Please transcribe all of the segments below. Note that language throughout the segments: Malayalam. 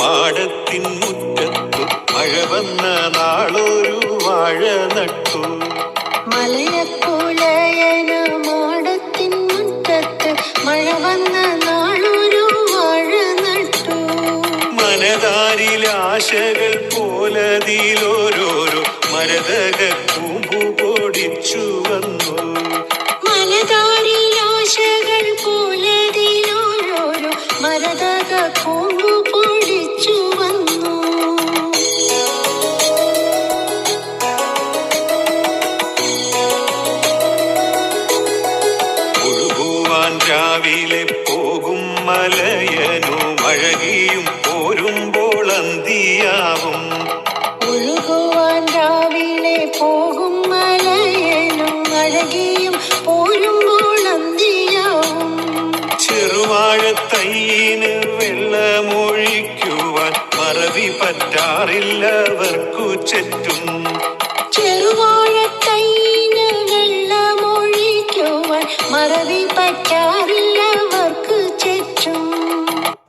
മാടത്തിൻ മുറ്റത്തു മഴ വന്ന നാളൊരു വാഴ നട്ടു. മലയപ്പുഴയന മാടത്തിൻ മുറ്റത്ത് മഴ വന്ന നാളൊരു വാഴ നട്ടു. മനതാരിലാശകൾ പോലതിലോരോരോ മരതക ഒഴുകുവാൻ രാവിലെ പോകും മലയനു മഴകിയും പോരുമ്പോൾ അന്തിയാവും. ഒഴുകുവാൻ രാവിലെ പോകും മലയനു അഴകിയും പോരുമ്പോൾ അന്തിയാവും. ചെറുവാഴത്തയ്യന് വെള്ളമൊഴിക്കുവാൻ മറവി പറ്റാറില്ലവർക്കു ചുറ്റും. മറവി പറ്റാറില്ലവർക്ക് ചുറ്റും.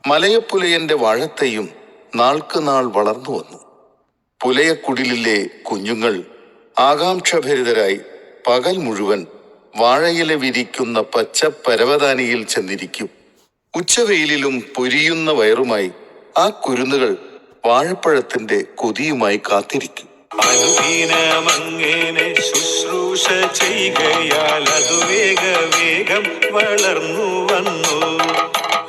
മലയപ്പുലയന്റെ വാഴത്തെയും നാൾക്ക് നാൾ വളർന്നു വന്നു. പുലയക്കുടിലിലെ കുഞ്ഞുങ്ങൾ ആകാംക്ഷഭരിതരായി പകൽ മുഴുവൻ വാഴയില വിരിക്കുന്ന പച്ച പരവതാനിയിൽ ചെന്നിരിക്കും. ഉച്ചവെയിലിലും പൊരിയുന്ന വയറുമായി ആ കുരുന്നുകൾ വാഴപ്പഴത്തിന്റെ കൊതിയുമായി കാത്തിരിക്കും. അനുദിനമങ്ങനെ ശുശ്രൂഷ ചെയ്യുകയാൽ അത് വേഗ വേഗം വളർന്നു വന്നു.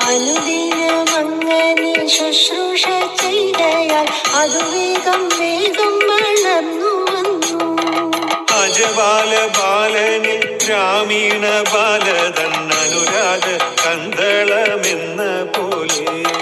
അനുദിനമങ്ങനെ ശുശ്രൂഷ ചെയ്തയാൽ അത് വേഗം വേഗം വളർന്നു വന്നു. അജബാല ബാലന് ഗ്രാമീണ ബാലതൻ അനുരാഗ കന്തളമെന്ന പോലെ.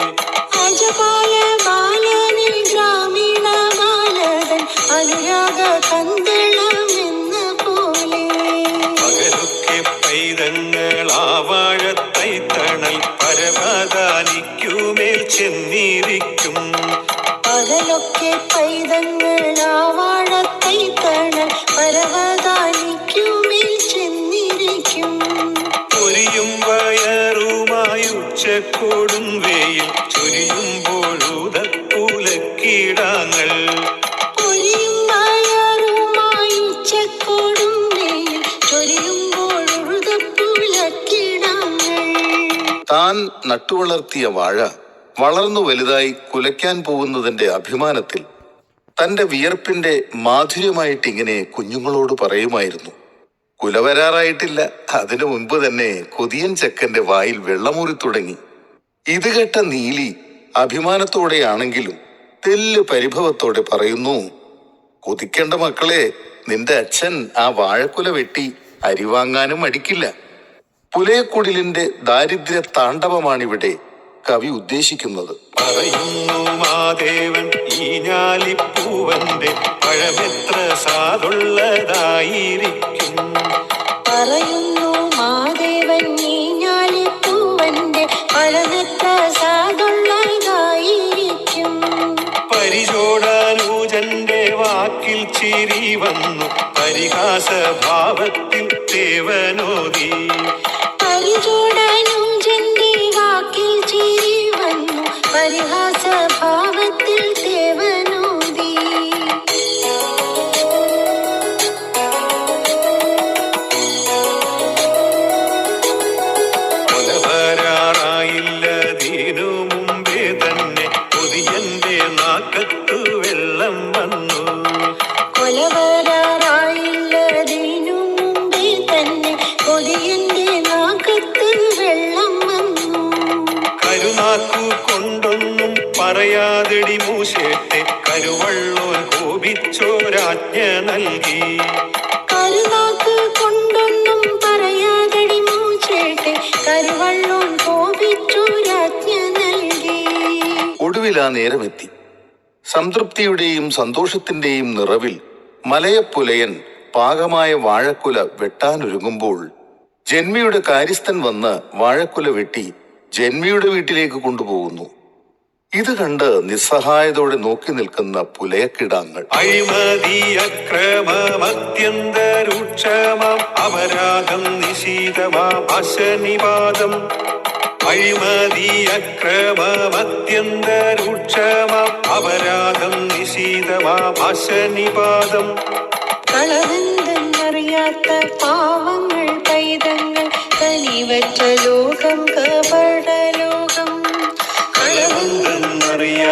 പകലൊക്കെ തണൽ പരമദാനിക്കുമേൽ ചെന്നിരിക്കും. പകലൊക്കെ പൈതങ്ങളാവാഴത്തൈ തണൽ പരമദാനിക്കുമേൽ ചെന്നിരിക്കും. പൊരിയും വയറുമായി ഉച്ചക്കോടും വെയിൽ ചൊരിയുമ്പോഴുതപ്പൂലക്കീടാങ്ങൾ താൻ നട്ടുവളർത്തിയ വാഴ വളർന്നു വലുതായി കുലയ്ക്കാൻ പോകുന്നതിന്റെ അഭിമാനത്തിൽ തന്റെ വിയർപ്പിന്റെ മാധുര്യമായിട്ട് ഇങ്ങനെ കുഞ്ഞുങ്ങളോട് പറയുമായിരുന്നു. കുല വരാറായിട്ടില്ല. അതിനു മുൻപ് തന്നെ കൊതിയൻ ചെക്കന്റെ വായിൽ വെള്ളമൂറി തുടങ്ങി. ഇത് കേട്ട നീലി അഭിമാനത്തോടെയാണെങ്കിലും തെല്ല് പരിഭവത്തോടെ പറയുന്നു കൊതിക്കേണ്ട മക്കളെ നിന്റെ അച്ഛൻ ആ വാഴക്കുല വെട്ടി അരിവാങ്ങാനും മടിക്കില്ല. പുലയക്കുടിലിന്റെ ദാരിദ്ര്യ താണ്ഡവമാണിവിടെ കവി ഉദ്ദേശിക്കുന്നത്. മാദേവൻ പഴമെത്ര പറയുന്നു മാദേവൻ പഴമെത്ര സാധുള്ളതായിരിക്കും. പരിചോടാനൂജന്റെ വാക്കിൽ ചിരി വന്നു. പരിഹാസ ഭാവത്തിൽ ദേവനോദി. പരിചൂടനുജന്റെ വാക്കിൽ ചിരി വന്നു. പരിഹാസഭാവത്തിൽ പറയാതെടി മൂശേട്ടെ കരുവള്ളോൻ കോപിച്ചോരാജ്ഞ നൽകി. കരുനാക്ക് കൊണ്ടൊന്നും പറയാതെടി മൂശേട്ടെ കരുവള്ളോൻ കോപിച്ചു രാജ്ഞ നൽകി. ഒടുവിൽ ആ നേരമെത്തി. സംതൃപ്തിയുടെയും സന്തോഷത്തിന്റെയും നിറവിൽ മലയപ്പുലയൻ പാകമായ വാഴക്കുല വെട്ടാനൊരുങ്ങുമ്പോൾ ജന്മിയുടെ കാര്യസ്ഥൻ വന്ന് വാഴക്കുല വെട്ടി ജന്മിയുടെ വീട്ടിലേക്ക് കൊണ്ടുപോകുന്നു. ഇത് കണ്ട് നിസ്സഹായതോടെ നോക്കി നിൽക്കുന്ന പുലയക്കിടാങ്ങൾ. അഴിമതി അക്രമം അത്യന്തരൂക്ഷമാം അപരാധം നിശീതമാം അശനിവാദം അഴിമതി അക്രമം അത്യന്ത രൂക്ഷമാം അപരാധം നിശീതമാം അശനിപാതം. കളവെന്തെന്നറിയാത്ത പാവങ്ങൾ പൈതങ്ങൾ കനിവറ്റ ലോകം കപടലോകം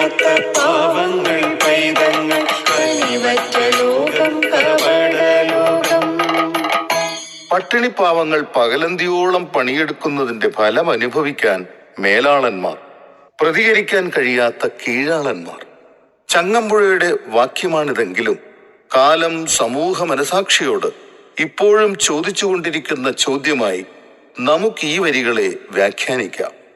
കളവെന്തെന്നറിയാത്ത പാവങ്ങൾ പൈതങ്ങൾ കനിവറ്റ ലോകം. പട്ടിണി പാവങ്ങൾ പകലന്തിയോളം പണിയെടുക്കുന്നതിന്റെ ഫലം അനുഭവിക്കാൻ മേലാളന്മാർ പ്രതികരിക്കാൻ കഴിയാത്ത കീഴാളന്മാർ. ചങ്ങമ്പുഴയുടെ വാക്യമാണിതെങ്കിലും കാലം സമൂഹ മനസാക്ഷിയോട് ഇപ്പോഴും ചോദിച്ചുകൊണ്ടിരിക്കുന്ന ചോദ്യമായി നമുക്ക് ഈ വരികളെ വ്യാഖ്യാനിക്കാം.